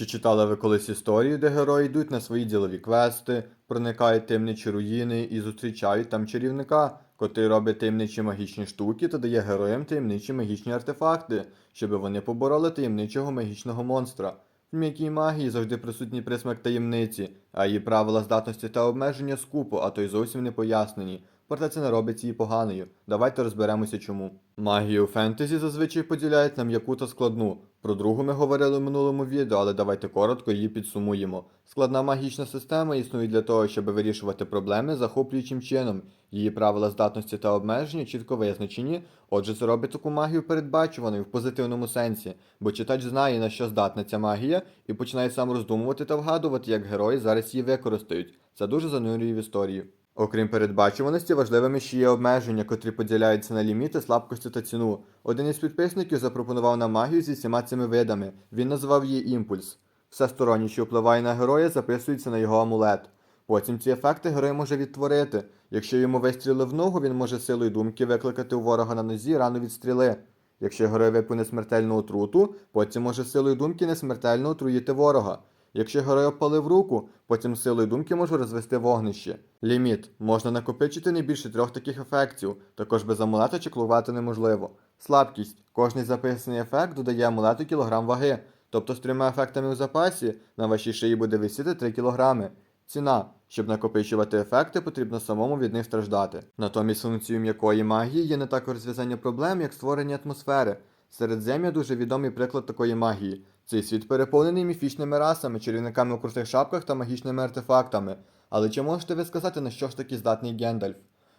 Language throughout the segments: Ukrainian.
Чи читали ви колись історії, де герої йдуть на свої ділові квести, проникають таємничі руїни і зустрічають там чарівника, котрий робить таємничі магічні штуки та дає героям таємничі магічні артефакти, щоб вони побороли таємничого магічного монстра. В м'якій магії завжди присутній присмак таємниці, а її правила здатності та обмеження скупо, а то й зовсім не пояснені. Проте це не робить її поганою. Давайте розберемося чому. Магію фентезі зазвичай поділяють на м'яку та складну. Про другу ми говорили в минулому відео, але давайте коротко її підсумуємо. Складна магічна система існує для того, щоб вирішувати проблеми захоплюючим чином. Її правила здатності та обмеження чітко визначені, отже, це робить таку магію передбачуваною в позитивному сенсі, бо читач знає, на що здатна ця магія, і починає сам роздумувати та вгадувати, як герої зараз її використають. Це дуже занурює в історію. Окрім передбачуваності, важливими ще є обмеження, котрі поділяються на ліміти, слабкості та ціну. Один із підписників запропонував нам магію зі всіма цими видами. Він назвав її імпульс. Все стороннє, що впливає на героя, записується на його амулет. Потім ці ефекти герой може відтворити. Якщо йому вистріли в ногу, він може силою думки викликати у ворога на нозі рану від стріли. Якщо герой випине смертельну отруту, потім може силою думки несмертельно отруїти ворога. Якщо герой опалив руку, потім силою думки може розвести вогнище. Ліміт можна накопичити не більше трьох таких ефектів, також без амулета чеклувати неможливо. Слабкість кожний записаний ефект додає амулету кілограм ваги, тобто з трьома ефектами у запасі на вашій шиї буде висіти 3 кілограми. Ціна. Щоб накопичувати ефекти, потрібно самому від них страждати. Натомість функцією м'якої магії є не так розв'язання проблем, як створення атмосфери. Середзем'я дуже відомий приклад такої магії. Цей світ переповнений міфічними расами, чарівниками у крутих шапках та магічними артефактами. Але чи можете ви сказати, на що ж таки здатний Гендальф?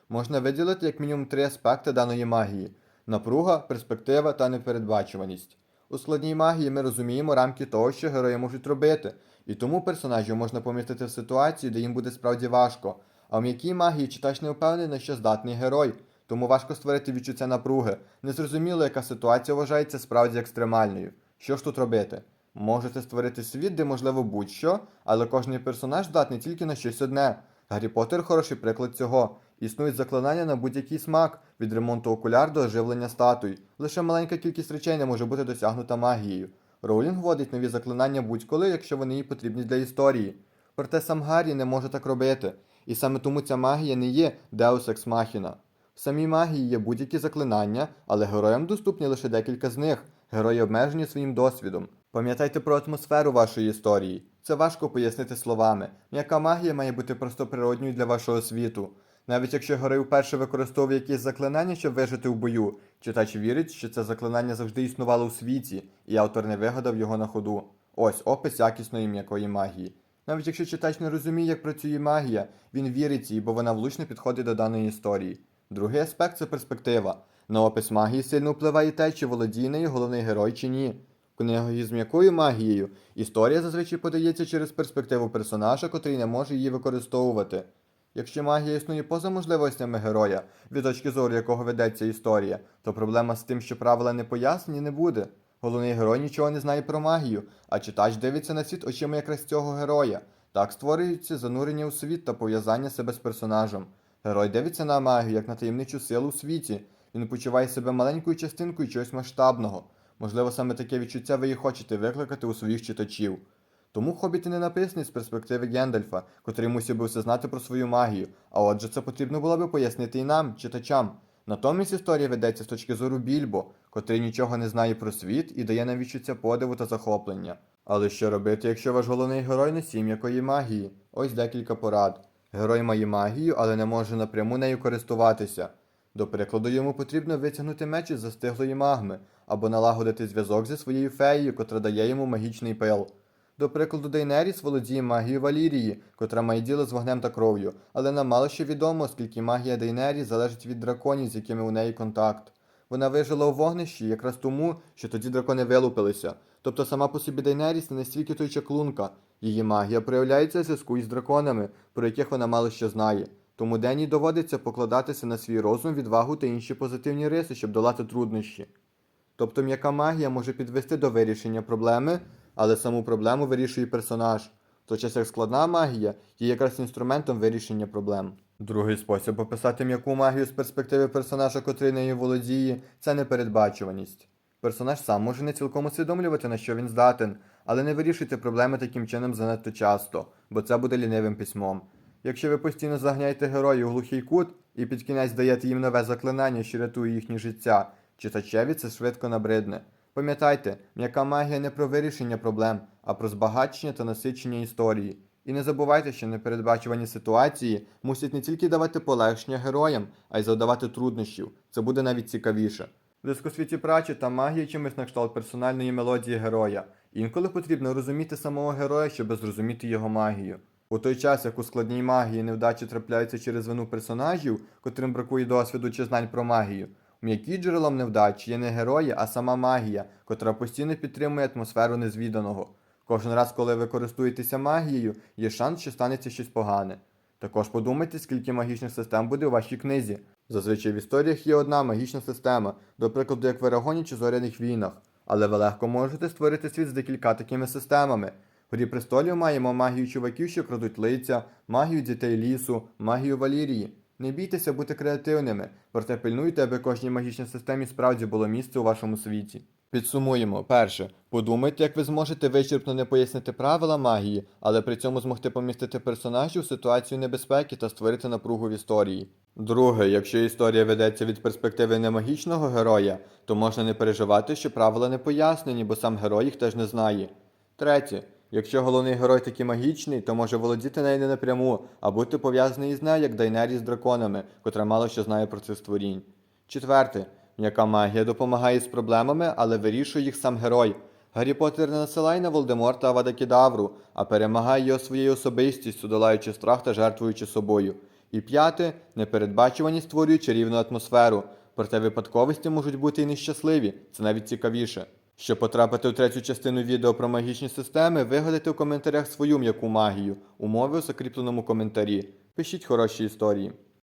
Можна виділити як мінімум три аспекти даної магії: напруга, перспектива та непередбачуваність. У складній магії ми розуміємо рамки того, що герої можуть робити, і тому персонажів можна помістити в ситуацію, де їм буде справді важко. А в м'якій магії читач не впевнений, що здатний герой, тому важко створити відчуття напруги. Незрозуміло, яка ситуація вважається справді екстремальною. Що ж тут робити? Можете створити світ, де можливо будь-що, але кожний персонаж здатний тільки на щось одне. Гаррі Поттер хороший приклад цього. Існують заклинання на будь-який смак, від ремонту окуляр до оживлення статуй. Лише маленька кількість речей не може бути досягнута магією. Роулінг вводить нові заклинання будь-коли, якщо вони їй потрібні для історії. Проте сам Гаррі не може так робити, і саме тому ця магія не є Deus Ex Machina. В самій магії є будь-які заклинання, але героям доступні лише декілька з них. Герої обмежені своїм досвідом. Пам'ятайте про атмосферу вашої історії. Це важко пояснити словами. М'яка магія має бути просто природньою для вашого світу. Навіть якщо герой вперше використовує якісь заклинання, щоб вижити в бою, читач вірить, що це заклинання завжди існувало у світі, і автор не вигадав його на ходу. Ось опис якісної м'якої магії. Навіть якщо читач не розуміє, як працює магія, він вірить їй, бо вона влучно підходить до даної історії. Другий аспект це перспектива. На опис магії сильно впливає те, чи володіє нею головний герой чи ні. В з м'якою магією історія зазвичай подається через перспективу персонажа, котрий не може її використовувати. Якщо магія існує поза можливостями героя, від точки зору якого ведеться історія, то проблема з тим, що правила не пояснені, не буде. Головний герой нічого не знає про магію, а читач дивиться на світ очима якраз цього героя. Так створюється занурення у світ та пов'язання себе з персонажем. Герой дивиться на магію як на таємничу силу у світі. Він почуває себе маленькою частинкою чогось масштабного. Можливо, саме таке відчуття ви і хочете викликати у своїх читачів. Тому хобіти не написаний з перспективи Гендальфа, котрий мусив би все знати про свою магію, а отже, це потрібно було би пояснити і нам, читачам. Натомість історія ведеться з точки зору Більбо, котрий нічого не знає про світ і дає нам відчуття подиву та захоплення. Але що робити, якщо ваш головний герой носій м'якої магії? Ось декілька порад. Герой має магію, але не може напряму нею користуватися. До прикладу, йому потрібно витягнути меч із застиглої магми або налагодити зв'язок зі своєю феєю, котра дає йому магічний пил. До прикладу, Дейнеріс володіє магією Валірії, котра має діло з вогнем та кров'ю, але нам мало що відомо, оскільки магія Дейнері залежить від драконів, з якими у неї контакт. Вона вижила у вогнищі якраз тому, що тоді дракони вилупилися. Тобто сама по собі Дейнеріс не настільки той чаклунка. Її магія проявляється в зв'язку із драконами, про яких вона мало що знає. Тому Дені доводиться покладатися на свій розум, відвагу та інші позитивні риси, щоб долати труднощі. Тобто м'яка магія може підвести до вирішення проблеми, але саму проблему вирішує персонаж. В той час як складна магія є якраз інструментом вирішення проблем. Другий спосіб описати м'яку магію з перспективи персонажа, котрий нею володіє, це непередбачуваність. Персонаж сам може не цілком усвідомлювати, на що він здатен, але не вирішуйте проблеми таким чином занадто часто, бо це буде лінивим письмом. Якщо ви постійно загняєте героїв у глухий кут і під кінець даєте їм нове заклинання, що рятує їхнє життя, читачеві це швидко набридне. Пам'ятайте, м'яка магія не про вирішення проблем, а про збагачення та насичення історії. І не забувайте, що непередбачувані ситуації мусять не тільки давати полегшення героям, а й завдавати труднощів. Це буде навіть цікавіше. В дискосвіті прачі та магія чимось на кшталт персональної мелодії героя. Інколи потрібно розуміти самого героя, щоб зрозуміти його магію. У той час, як у складній магії невдачі трапляються через вину персонажів, котрим бракує досвіду чи знань про магію. М'які джерелом невдачі є не герої, а сама магія, котра постійно підтримує атмосферу незвіданого. Кожен раз, коли ви користуєтеся магією, є шанс, що станеться щось погане. Також подумайте, скільки магічних систем буде у вашій книзі. Зазвичай в історіях є одна магічна система, до прикладу, як в Ерагоні чи зоряних війнах, але ви легко можете створити світ з декілька такими системами. Грі престолів маємо магію чуваків, що крадуть лиця, магію дітей лісу, магію Валірії. Не бійтеся бути креативними, проте пильнуйте, аби кожній магічній системі справді було місце у вашому світі. Підсумуємо. Перше. Подумайте, як ви зможете вичерпно не пояснити правила магії, але при цьому змогти помістити персонажів в ситуацію небезпеки та створити напругу в історії. Друге, якщо історія ведеться від перспективи немагічного героя, то можна не переживати, що правила не пояснені, бо сам герой їх теж не знає. Третє. Якщо головний герой такий магічний, то може володіти нею не напряму, а бути пов'язаний із нею, як Дайнері з драконами, котра мало що знає про цих створінь. Четверте. М'яка магія допомагає з проблемами, але вирішує їх сам герой. Гаррі Поттер не насилає на Волдеморта Авада Кедавру, а перемагає його своєю особистістю, долаючи страх та жертвуючи собою. І п'яте, непередбачуваність створює чарівну атмосферу. Проте випадковості можуть бути і нещасливі, це навіть цікавіше. Щоб потрапити у третю частину відео про магічні системи, вигадайте у коментарях свою м'яку магію, умови у закріпленому коментарі. Пишіть хороші історії.